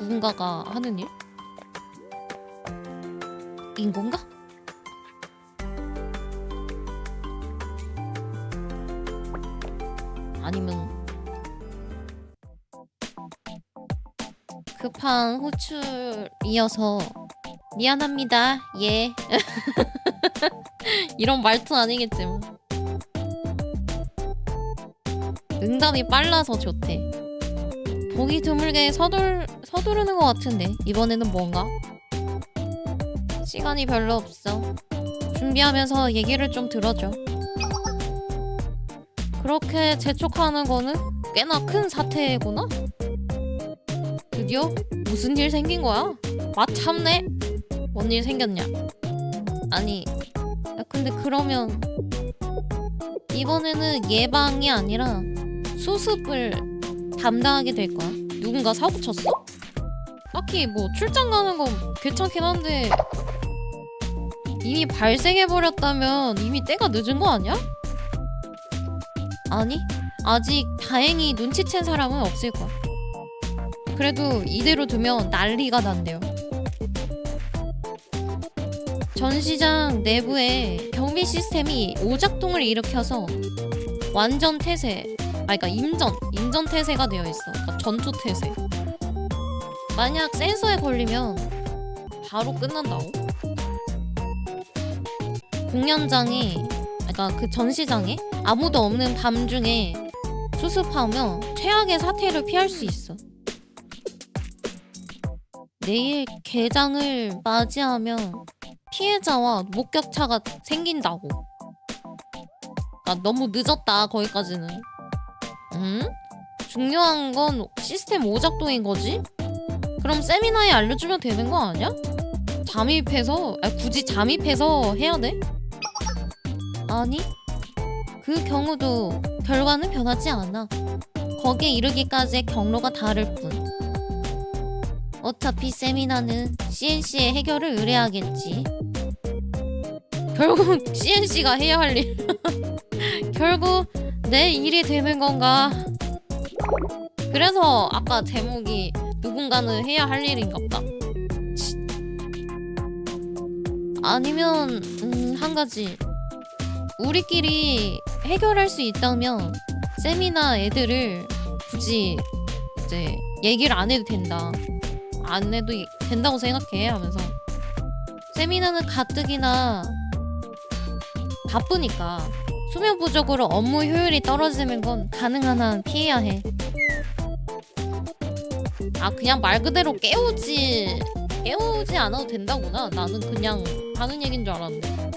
누군가가 하는 일? 인 건가? 아니면 급한 호출이어서 미안합니다. 예. 이런 말투 아니겠지 뭐. 응답이 빨라서 좋대. 보기 드물게 서둘 서두르는 것 같은데 이번에는 뭔가? 시간이 별로 없어. 준비하면서 얘기를 좀 들어줘. 그렇게 재촉하는 거는 꽤나 큰 사태구나. 드디어 무슨 일 생긴 거야? 마참네. 뭔일 생겼냐? 아니, 야 근데 그러면 이번에는 예방이 아니라 수습을 담당하게 될 거야. 누군가 사고 쳤어? 딱히 뭐 출장 가는 건 괜찮긴 한데 이미 발생해 버렸다면 이미 때가 늦은 거 아니야? 아니, 아직 다행히 눈치챈 사람은 없을 거야. 그래도 이대로 두면 난리가 난대요. 전시장 내부에 경비 시스템이 오작동을 일으켜서 완전 태세, 아 그러니까 임전, 임전 태세가 되어 있어. 그러니까 전투 태세. 만약 센서에 걸리면 바로 끝난다고. 공연장에, 그러니까 그 전시장에 아무도 없는 밤중에 수습하면 최악의 사태를 피할 수 있어. 내일 개장을 맞이하면 피해자와 목격차가 생긴다고. 아, 너무 늦었다, 거기까지는. 음? 중요한 건 시스템 오작동인 거지? 그럼 세미나에 알려주면 되는 거 아니야? 잠입해서, 아, 굳이 잠입해서 해야 돼? 아니, 그 경우도 결과는 변하지 않아. 거기에 이르기까지의 경로가 다를 뿐. 어차피 세미나는 CNC의 해결을 의뢰하겠지. 결국 CNC가 해야 할 일. 결국 내 일이 되는 건가? 그래서 아까 제목이 누군가는 해야 할 일인갑다. 치. 아니면 음, 한 가지 우리끼리 해결할 수 있다면 세미나 애들을 굳이 이제 얘기를 안 해도 된다. 안 해도 이- 된다고 생각해 하면서 세미나는 가뜩이나 바쁘니까 수면 부족으로 업무 효율이 떨어지는 건 가능한 한 피해야 해. 아 그냥 말 그대로 깨우지 깨우지 않아도 된다구나. 나는 그냥 하는 얘긴 줄 알았는데.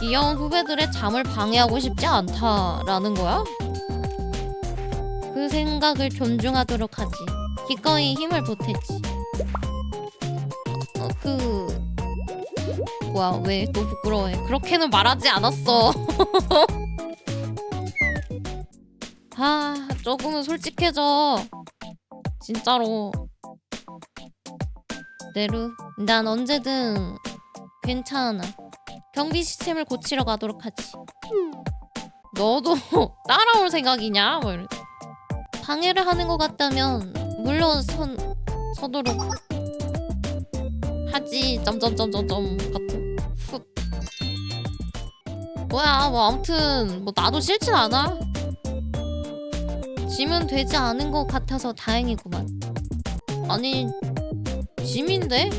귀여운 후배들의 잠을 방해하고 싶지 않다라는 거야? 그 생각을 존중하도록 하지. 기꺼이 힘을 보태지. 어, 그 뭐야 왜 또 부끄러워해? 그렇게는 말하지 않았어. 아 조금은 솔직해져. 진짜로. 내루, 난 언제든 괜찮아. 경비 시스템을 고치러 가도록 하지. 너도 따라올 생각이냐? 뭐 이래. 방해를 하는 것 같다면 물론 선 서도록 하지 점점점점점 같은 훗 뭐야 뭐 아무튼 뭐 나도 싫진 않아 짐은 되지 않은 것 같아서 다행이구만 아니 짐인데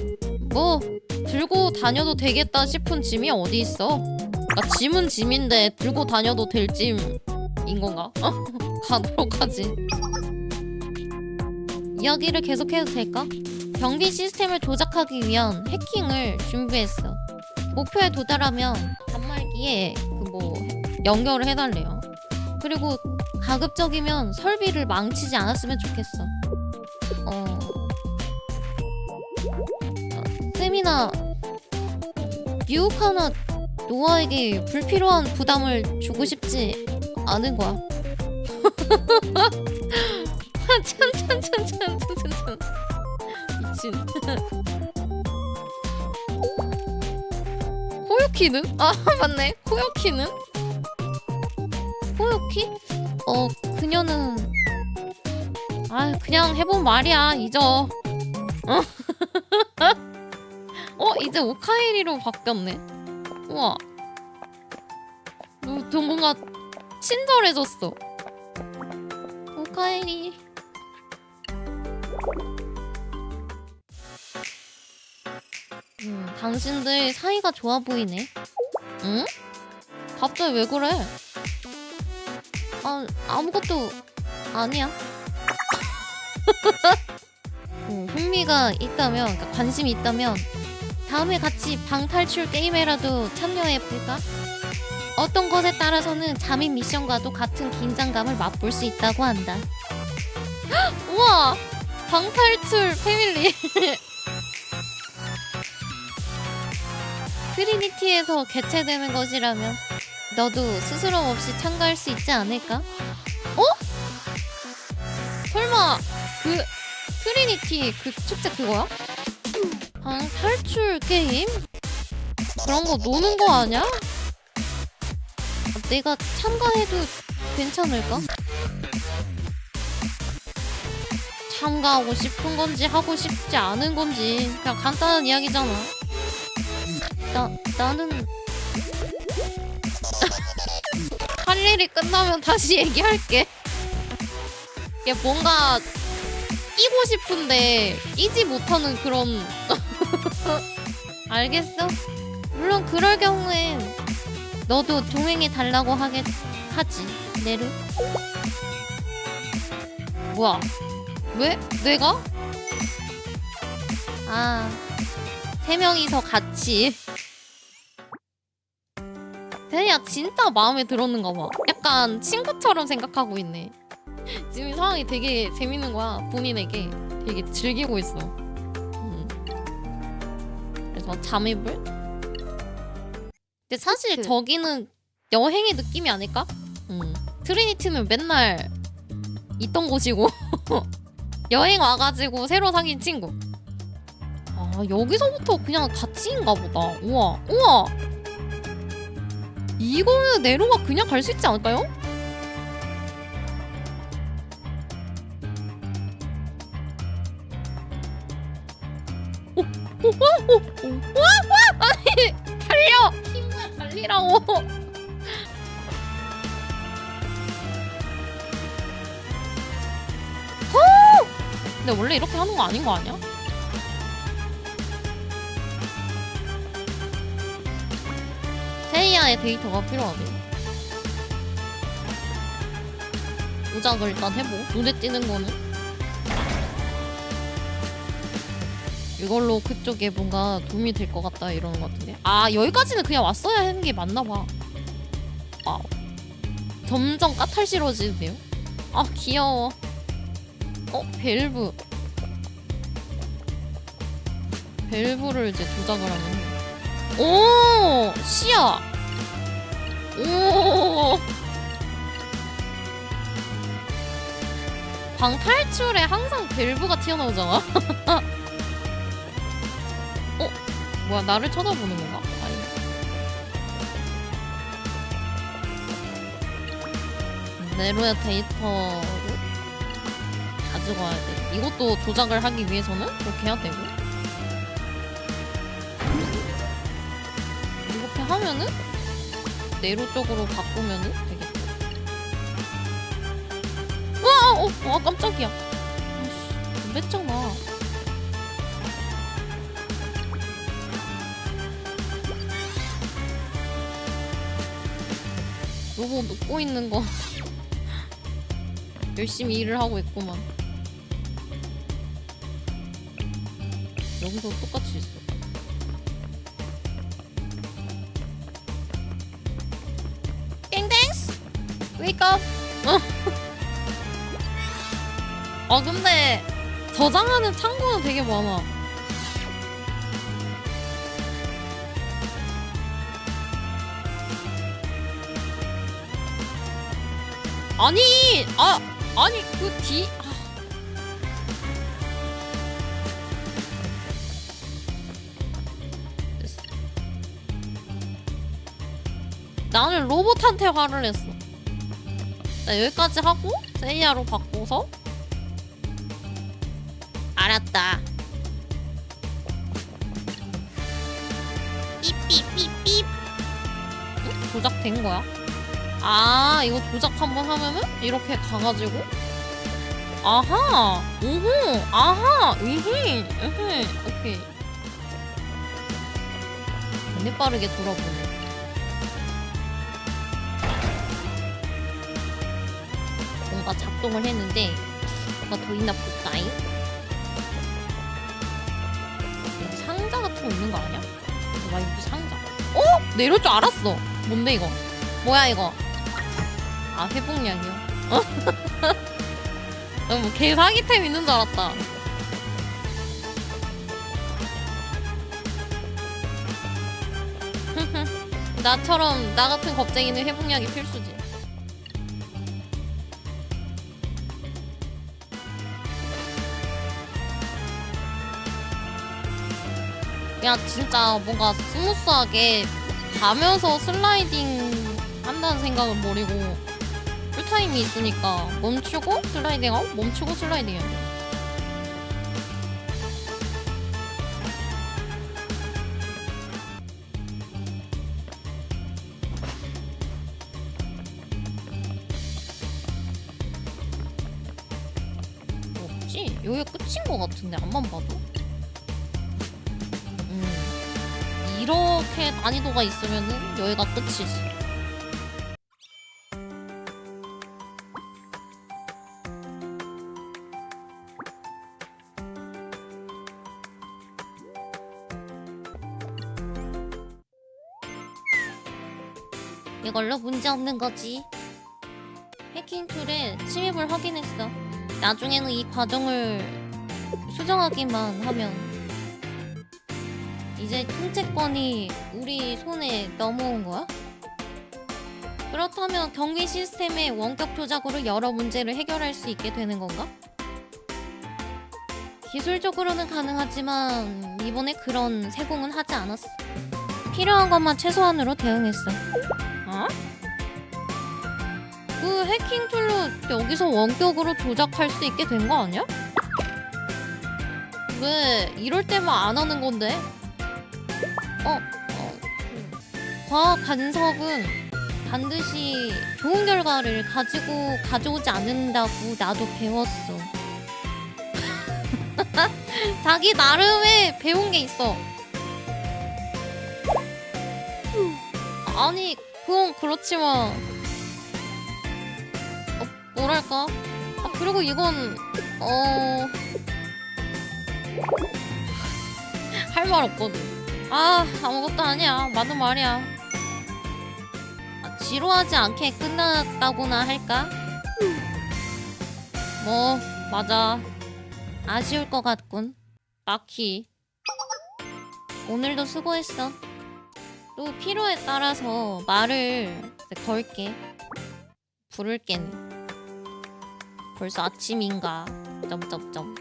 뭐 들고 다녀도 되겠다 싶은 짐이 어디 있어 아, 짐은 짐인데 들고 다녀도 될 짐인 건가 가도록 하지 이야기를 계속해도 될까? 경비 시스템을 조작하기 위한 해킹을 준비했어. 목표에 도달하면 단말기에 그 뭐 연결을 해달래요. 그리고 가급적이면 설비를 망치지 않았으면 좋겠어. 어. 어, 세미나 유우카나 노아에게 불필요한 부담을 주고 싶지 않은 거야. 찬찬찬찬찬찬찬 미친 호요키는? 아 맞네 호요키는? 호요키? 어 그녀는 아 그냥 해본 말이야 잊어 어? 어 이제 오카에리로 바뀌었네. 우와. 너, 너 뭔가 친절해졌어. 오카에리. 음 당신들 사이가 좋아 보이네. 응? 갑자기 왜 그래 아 아무것도 아니야 어, 흥미가 있다면, 그러니까 관심이 있다면 다음에 같이 방탈출 게임에라도 참여해 볼까? 어떤 것에 따라서는 잠입 미션과도 같은 긴장감을 맛볼 수 있다고 한다. 헉, 우와, 방탈출 패밀리. 트리니티에서 개최되는 것이라면 너도 스스럼 없이 참가할 수 있지 않을까? 어? 설마 그 트리니티 그 축제 그거야? 방 탈출 게임? 그런 거 노는 거 아니야? 내가 참가해도 괜찮을까? 참가하고 싶은 건지 하고 싶지 않은 건지 그냥 간단한 이야기잖아. 나 나는 할 일이 끝나면 다시 얘기할게. 이게 뭔가 끼고 싶은데 끼지 못하는 그런 알겠어? 물론 그럴 경우엔 너도 동행해 달라고 하겠 하지 네르 뭐야? 왜? 내가? 아 세 명이서 같이 대야 진짜 마음에 들었는가 봐. 약간 친구처럼 생각하고 있네. 지금 이 상황이 되게 재밌는 거야 본인에게. 되게 즐기고 있어. 음. 그래서 잠입을 근데 사실 그- 저기는 여행의 느낌이 아닐까? 음. 트리니티는 맨날 있던 곳이고 여행 와가지고 새로 사귄 친구. 아 여기서부터 그냥 같이인가 보다. 우와 우와 이거는 네로가 그냥 갈 수 있지 않을까요? 아니 달려 힘을 달리라고 어! 근데 원래 이렇게 하는 거 아닌 거 아니야? 세이야의 데이터가 필요하대 조작을 일단 해보. 눈에 띄는 거는. 이걸로 그쪽에 뭔가 도움이 될 것 같다 이러는 것 같은데. 아 여기까지는 그냥 왔어야 하는 게 맞나 봐. 아, 점점 까탈스러워지는데요? 아 귀여워. 어 벨브. 벨브를 이제 조작을 하는 오! 시야 오 방 탈출에 항상 벨브가 튀어나오잖아 뭐야 나를 쳐다보는 건가? 아니네. 네로의 데이터를 가져가야 돼. 이것도 조작을 하기 위해서는 그렇게 해야 되고. 이렇게 하면은 네로 쪽으로 바꾸면은 되겠다. 와, 어, 와 깜짝이야. 아씨, 뺐잖아. 로봇 웃고 있는 거 열심히 일을 하고 있구만 여기서 똑같이 있어 웨이크업 어. 아 근데 저장하는 창고는 되게 많아 아니 아 아니 그 뒤 아. 됐어. 나는 로봇한테 화를 냈어 나 여기까지 하고 세이야로 바꿔서 알았다. 삐삐삐삐. 응? 조작된 거야? 아 이거 조작 한번 하면은 이렇게 가가지고 아하 우후 아하 으히 으히 오케이 근데 빠르게 돌아보네 뭔가 작동을 했는데 뭐가 더 있나 볼까잉? 상자 같은 거 있는 거 아니야? 와 여기 상자 어? 내려올 줄 알았어 뭔데 이거 뭐야 이거 아 회복약이요 어? 뭐 개사기템 있는 줄 알았다 나처럼 나 같은 겁쟁이는 회복약이 필수지 야 진짜 뭔가 스무스하게 가면서 슬라이딩 한다는 생각을 버리고 쿨타임이 있으니까 멈추고 슬라이딩 하고 멈추고 슬라이딩 해야 돼 없지? 여기가 끝인 것 같은데 앞만 봐도 이렇게 난이도가 있으면은 여기가 끝이지 이걸로 문제 없는 거지. 해킹 툴에 침입을 확인했어. 나중에는 이 과정을 수정하기만 하면 이제 통제권이 우리 손에 넘어온 거야? 그렇다면 경비 시스템의 원격 조작으로 여러 문제를 해결할 수 있게 되는 건가? 기술적으로는 가능하지만 이번에 그런 세공은 하지 않았어. 필요한 것만 최소한으로 대응했어. 어? 그 해킹 툴로 여기서 원격으로 조작할 수 있게 된 거 아니야? 왜 이럴 때만 안 하는 건데? 어, 어. 과학 간섭은 반드시 좋은 결과를 가지고 가져오지 않는다고 나도 배웠어. 자기 나름의 배운 게 있어. 아니, 그건 그렇지만 어, 뭐랄까? 아, 그리고 이건 어... 할 말 없거든. 아, 아무것도 아니야. 맞는 말이야. 아, 지루하지 않게 끝났다고나 할까? 뭐, 맞아. 아쉬울 것 같군. 딱히. 오늘도 수고했어. 또 필요에 따라서 말을 걸게. 부를게니. 벌써 아침인가? 점점점.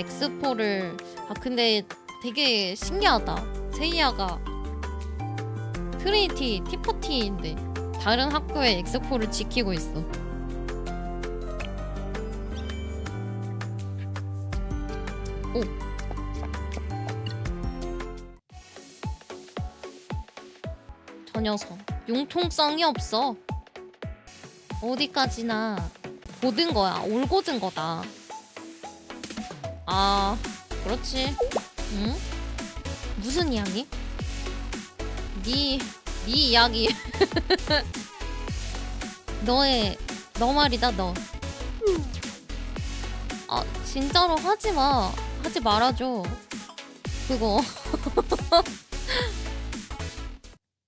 엑스포를 아 근데 되게 신기하다. 세이아가 트리니티 티퍼티인데 다른 학교의 엑스포를 지키고 있어. 오. 저 녀석 융통성이 없어. 어디까지나 고든 거야. 올고든 거다. 아, 그렇지. 응? 무슨 이야기? 네, 네 이야기. 너의 너 말이다 너. 아 진짜로 하지 마. 하지 말아줘. 그거.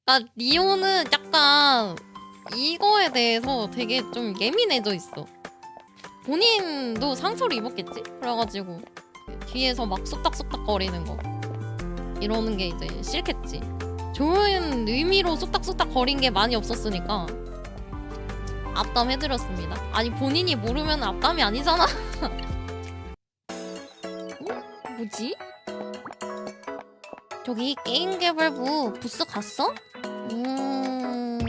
나 리오는 약간 이거에 대해서 되게 좀 예민해져 있어. 본인도 상처를 입었겠지? 그래가지고 뒤에서 막 쏙닥쏙닥 거리는 거 이러는 게 이제 싫겠지. 좋은 의미로 쏙닥쏙닥 거린 게 많이 없었으니까 앞담 해드렸습니다. 아니 본인이 모르면 앞담이 아니잖아. 어? 뭐지? 저기 게임 개발부 부스 갔어? 음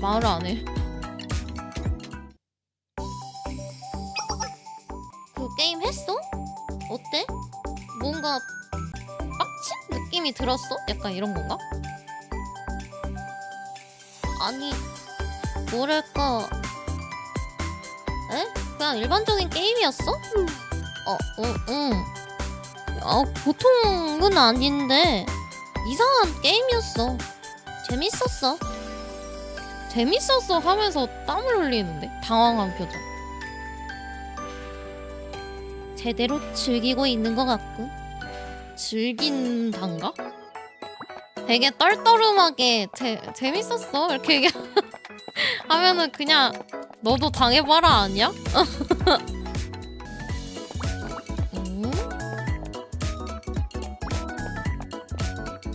말을 안 해. 게임 했어? 어때? 뭔가 빡친 느낌이 들었어? 약간 이런 건가? 아니 뭐랄까 에? 그냥 일반적인 게임이었어? 어, 응, 응. 어, 보통은 아닌데 이상한 게임이었어. 재밌었어. 재밌었어 하면서 땀을 흘리는데 당황한 표정. 제대로 즐기고 있는 것 같군. 즐긴단가? 되게 떨떠름하게 재, 재밌었어 이렇게 얘기 하면은 그냥 너도 당해봐라 아니야? 음?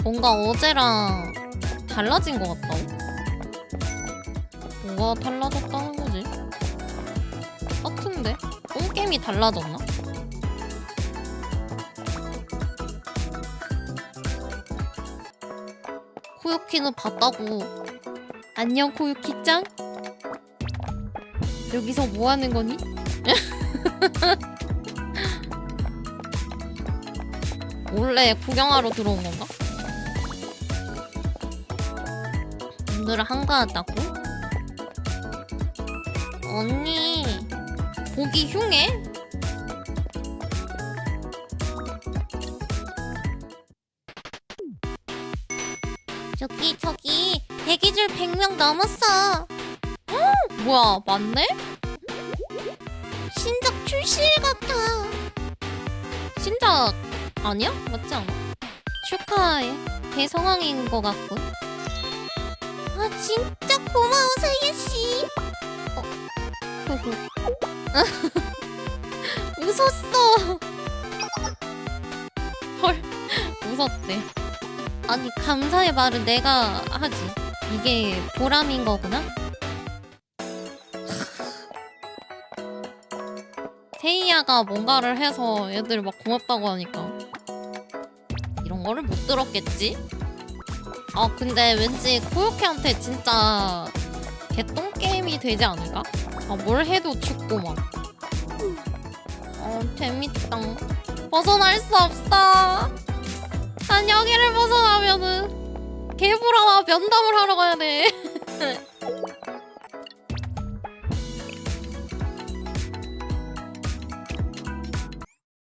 뭔가 어제랑 달라진 것 같다고? 뭐가 달라졌다는 거지? 같은데? 똥게임이 달라졌나? 코요키는 봤다고 안녕 코요키짱? 여기서 뭐 하는 거니? 원래 구경하러 들어온 건가? 오늘은 한가하다고? 언니 보기 흉해? 100명 넘었어 어? 뭐야 맞네? 신작 출시일 같아 신작 아니야? 맞지 않아? 축하해 대성황인 것 같군 아 진짜 고마워 사예씨 어 흐흐 웃었어 헐 웃었대 아니 감사의 말은 내가 하지 이게 보람인 거구나 세이야가 뭔가를 해서 애들 막 고맙다고 하니까 이런 거를 못 들었겠지? 아 근데 왠지 코요케한테 진짜 개똥 게임이 되지 않을까? 아 뭘 해도 죽고 막. 어 재밌다. 벗어날 수 없어. 난 여기를 벗어나면은 개불안하 면담을 하러 가야 돼.